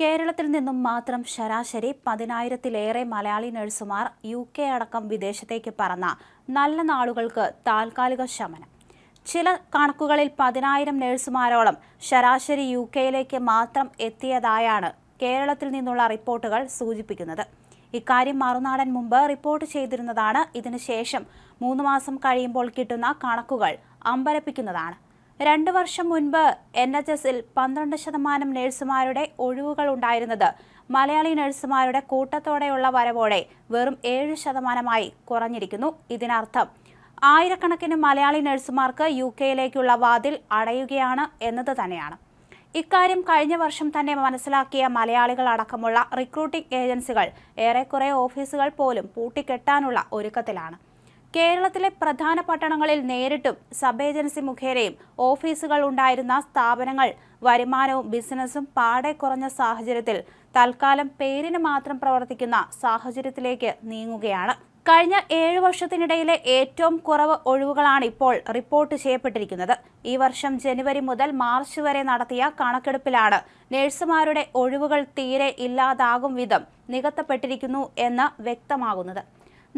കേരളത്തിൽ നിന്നും മാത്രം ശരാശരി പതിനായിരത്തിലേറെ മലയാളി നഴ്സുമാർ യു കെ അടക്കം വിദേശത്തേക്ക് പറന്ന നല്ല നാളുകൾക്ക് താൽക്കാലിക ശമനം. ചില കണക്കുകളിൽ പതിനായിരം നഴ്സുമാരോളം ശരാശരി യു കെയിലേക്ക് മാത്രം എത്തിയതായാണ് കേരളത്തിൽ നിന്നുള്ള റിപ്പോർട്ടുകൾ സൂചിപ്പിക്കുന്നത്. ഇക്കാര്യം മറുനാടൻ മുമ്പ് റിപ്പോർട്ട് ചെയ്തിരുന്നതാണ്. ഇതിനുശേഷം മൂന്ന് മാസം കഴിയുമ്പോൾ കിട്ടുന്ന കണക്കുകൾ അമ്പരപ്പിക്കുന്നതാണ്. രണ്ട് വർഷം മുൻപ് എൻ എച്ച് എസിൽ പന്ത്രണ്ട് ശതമാനം നഴ്സുമാരുടെ ഒഴിവുകൾ ഉണ്ടായിരുന്നത്. മലയാളി നഴ്സുമാരുടെ കൂട്ടത്തോടെയുള്ള വരവോടെ വെറും ഏഴ് ശതമാനമായി കുറഞ്ഞിരിക്കുന്നു ഇതിനർത്ഥം. ആയിരക്കണക്കിന് മലയാളി നഴ്സുമാർക്ക് യു കെയിലേക്കുള്ള വാതിൽ അടയുകയാണ് എന്നത് തന്നെയാണ്. ഇക്കാര്യം കഴിഞ്ഞ വർഷം തന്നെ മനസ്സിലാക്കിയ മലയാളികൾ അടക്കമുള്ള റിക്രൂട്ടിംഗ് ഏജൻസികൾ ഏറെക്കുറെ ഓഫീസുകൾ പോലും പൂട്ടിക്കെട്ടാനുള്ള ഒരുക്കത്തിലാണ്. കേരളത്തിലെ പ്രധാന പട്ടണങ്ങളിൽ നേരിട്ടും സബ് ഏജൻസി മുഖേനയും ഓഫീസുകൾ ഉണ്ടായിരുന്ന സ്ഥാപനങ്ങൾ വരുമാനവും ബിസിനസ്സും പാടെ കുറഞ്ഞ സാഹചര്യത്തിൽ തൽക്കാലം പേരിന് മാത്രം പ്രവർത്തിക്കുന്ന സാഹചര്യത്തിലേക്ക് നീങ്ങുകയാണ്. കഴിഞ്ഞ ഏഴു വർഷത്തിനിടയിലെ ഏറ്റവും കുറവ് ഒഴിവുകളാണ് ഇപ്പോൾ റിപ്പോർട്ട് ചെയ്യപ്പെട്ടിരിക്കുന്നത്. ഈ വർഷം ജനുവരി മുതൽ മാർച്ച് വരെ നടത്തിയ കണക്കെടുപ്പിലാണ് നഴ്സുമാരുടെ ഒഴിവുകൾ തീരെ ഇല്ലാതാകും വിധം നികത്തപ്പെട്ടിരിക്കുന്നു എന്ന് വ്യക്തമാകുന്നത്.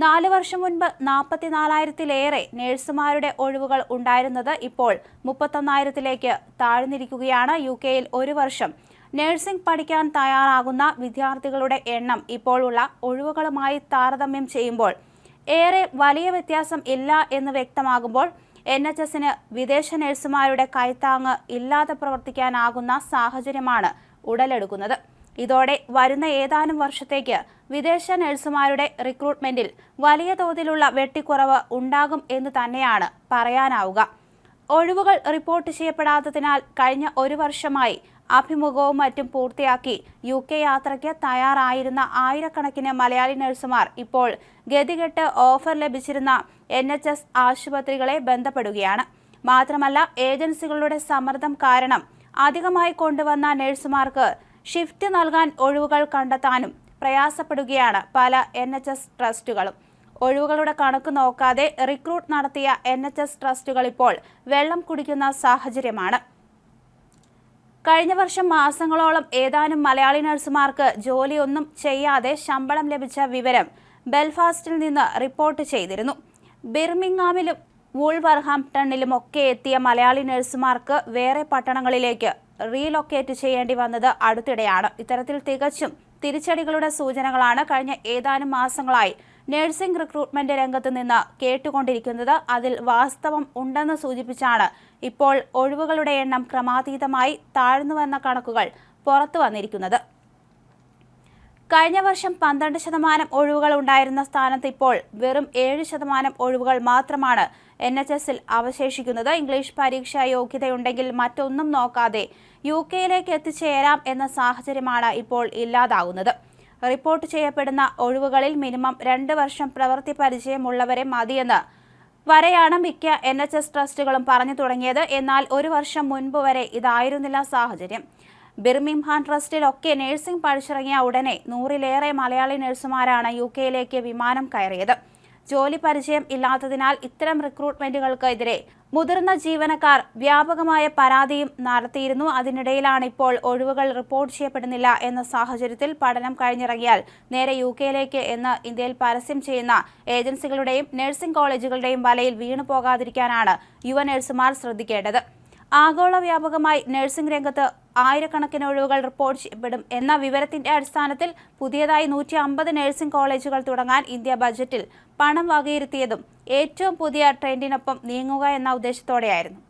നാല് വർഷം മുൻപ് നാൽപ്പത്തിനാലായിരത്തിലേറെ നഴ്സുമാരുടെ ഒഴിവുകൾ ഉണ്ടായിരുന്നത് ഇപ്പോൾ മുപ്പത്തൊന്നായിരത്തിലേക്ക് താഴ്ന്നിരിക്കുകയാണ് യു കെയിൽ ഒരു വർഷം. നഴ്സിംഗ് പഠിക്കാൻ തയ്യാറാകുന്ന വിദ്യാർത്ഥികളുടെ എണ്ണം ഇപ്പോഴുള്ള ഒഴിവുകളുമായി താരതമ്യം ചെയ്യുമ്പോൾ ഏറെ വലിയ വ്യത്യാസം ഇല്ല എന്ന് വ്യക്തമാകുമ്പോൾ എൻ എച്ച് എസിന് വിദേശ നഴ്സുമാരുടെ കൈത്താങ്ങ് ഇല്ലാതെ പ്രവർത്തിക്കാനാകുന്ന സാഹചര്യമാണ് ഉടലെടുക്കുന്നത്. ഇതോടെ വരുന്ന ഏതാനും വർഷത്തേക്ക് വിദേശ നഴ്സുമാരുടെ റിക്രൂട്ട്മെന്റിൽ വലിയ തോതിലുള്ള വെട്ടിക്കുറവ് ഉണ്ടാകും എന്ന് തന്നെയാണ് പറയാനാവുക. ഒഴിവുകൾ റിപ്പോർട്ട് ചെയ്യപ്പെടാത്തതിനാൽ കഴിഞ്ഞ ഒരു വർഷമായി അഭിമുഖവും മറ്റും പൂർത്തിയാക്കി യു കെ യാത്രയ്ക്ക് തയ്യാറായിരുന്ന ആയിരക്കണക്കിന് മലയാളി നഴ്സുമാർ ഇപ്പോൾ ഗതികെട്ട് ഓഫർ ലഭിച്ചിരുന്ന എൻ എച്ച് എസ് ആശുപത്രികളെ ബന്ധപ്പെടുകയാണ്. മാത്രമല്ല ഏജൻസികളുടെ സമ്മർദ്ദം കാരണം അധികമായി കൊണ്ടുവന്ന നഴ്സുമാർക്ക് ഷിഫ്റ്റ് നൽകാൻ ഒഴിവുകൾ കണ്ടെത്താനും പ്രയാസപ്പെടുകയാണ് പല എൻ എച്ച് എസ് ട്രസ്റ്റുകളും. ഒഴിവുകളുടെ കണക്ക് നോക്കാതെ റിക്രൂട്ട് നടത്തിയ എൻ എച്ച് എസ് ട്രസ്റ്റുകൾ ഇപ്പോൾ വെള്ളം കുടിക്കുന്ന സാഹചര്യമാണ്. കഴിഞ്ഞ വർഷം മാസങ്ങളോളം ഏതാനും മലയാളി നഴ്സുമാർക്ക് ജോലിയൊന്നും ചെയ്യാതെ ശമ്പളം ലഭിച്ച വിവരം ബെൽഫാസ്റ്റിൽ നിന്ന് റിപ്പോർട്ട് ചെയ്തിരുന്നു. ബിർമിംഗാമിലും വൂൾവർഹാംപ്ടണിലുമൊക്കെ എത്തിയ മലയാളി നഴ്സുമാർക്ക് വേറെ പട്ടണങ്ങളിലേക്ക് റീലൊക്കേറ്റ് ചെയ്യേണ്ടി വന്നത് അടുത്തിടെയാണ്. ഇത്തരത്തിൽ തികച്ചും തിരിച്ചടികളുടെ സൂചനകളാണ് കഴിഞ്ഞ ഏതാനും മാസങ്ങളായി നഴ്സിംഗ് റിക്രൂട്ട്മെന്റ് രംഗത്ത് നിന്ന് കേട്ടുകൊണ്ടിരിക്കുന്നത്. അതിൽ വാസ്തവം ഉണ്ടെന്ന് സൂചിപ്പിച്ചാണ് ഇപ്പോൾ ഒഴിവുകളുടെ എണ്ണം ക്രമാതീതമായി താഴ്ന്നുവെന്ന കണക്കുകൾ പുറത്തു വന്നിരിക്കുന്നത്. കഴിഞ്ഞ വർഷം പന്ത്രണ്ട് ശതമാനം ഒഴിവുകൾ ഉണ്ടായിരുന്ന സ്ഥാനത്ത് ഇപ്പോൾ വെറും ഏഴ് ശതമാനം ഒഴിവുകൾ മാത്രമാണ് എൻ എച്ച് എസിൽ അവശേഷിക്കുന്നത്. ഇംഗ്ലീഷ് പരീക്ഷാ യോഗ്യതയുണ്ടെങ്കിൽ മറ്റൊന്നും നോക്കാതെ യു കെയിലേക്ക് എത്തിച്ചേരാം എന്ന സാഹചര്യമാണ് ഇപ്പോൾ ഇല്ലാതാകുന്നത് റിപ്പോർട്ട് ചെയ്യപ്പെടുന്ന ഒഴിവുകളിൽ മിനിമം രണ്ട് വർഷം പ്രവൃത്തി പരിചയമുള്ളവരെ മതിയെന്ന് വരെയാണ് മിക്ക എൻ എച്ച് എസ് ട്രസ്റ്റുകളും പറഞ്ഞു തുടങ്ങിയത്. എന്നാൽ ഒരു വർഷം മുൻപ് വരെ ഇതായിരുന്നില്ല സാഹചര്യം. ബിർമിംഹാൻ ട്രസ്റ്റിലൊക്കെ നഴ്സിംഗ് പഠിച്ചിറങ്ങിയ ഉടനെ നൂറിലേറെ മലയാളി നഴ്സുമാരാണ് യു കെയിലേക്ക് വിമാനം കയറിയത്. ജോലി പരിചയം ഇല്ലാത്തതിനാൽ ഇത്തരം റിക്രൂട്ട്മെന്റുകൾക്കെതിരെ മുതിർന്ന ജീവനക്കാർ വ്യാപകമായ പരാതിയും നടത്തിയിരുന്നു. അതിനിടയിലാണ് ഇപ്പോൾ ഒഴിവുകൾ റിപ്പോർട്ട് ചെയ്യപ്പെടുന്നില്ല എന്ന സാഹചര്യത്തിൽ പഠനം കഴിഞ്ഞിറങ്ങിയാൽ നേരെ യു കെയിലേക്ക് എന്ന് ഇന്ത്യയിൽ പരസ്യം ചെയ്യുന്ന ഏജൻസികളുടെയും നഴ്സിംഗ് കോളേജുകളുടെയും വലയിൽ വീണു പോകാതിരിക്കാനാണ് യുവ നഴ്സുമാർ ശ്രദ്ധിക്കേണ്ടത്. ആഗോള വ്യാപകമായി നഴ്സിംഗ് രംഗത്ത് ആയിരക്കണക്കിന് ഒഴിവുകൾ റിപ്പോർട്ട് ചെയ്യപ്പെടും. എന്ന വിവരത്തിന്റെ അടിസ്ഥാനത്തിൽ പുതിയതായി നൂറ്റി അമ്പത് നഴ്സിംഗ് കോളേജുകൾ തുടങ്ങാൻ ഇന്ത്യ ബജറ്റിൽ പണം വകയിരുത്തിയതും ഏറ്റവും പുതിയ ട്രെൻഡിനൊപ്പം നീങ്ങുക എന്ന ഉദ്ദേശത്തോടെയായിരുന്നു.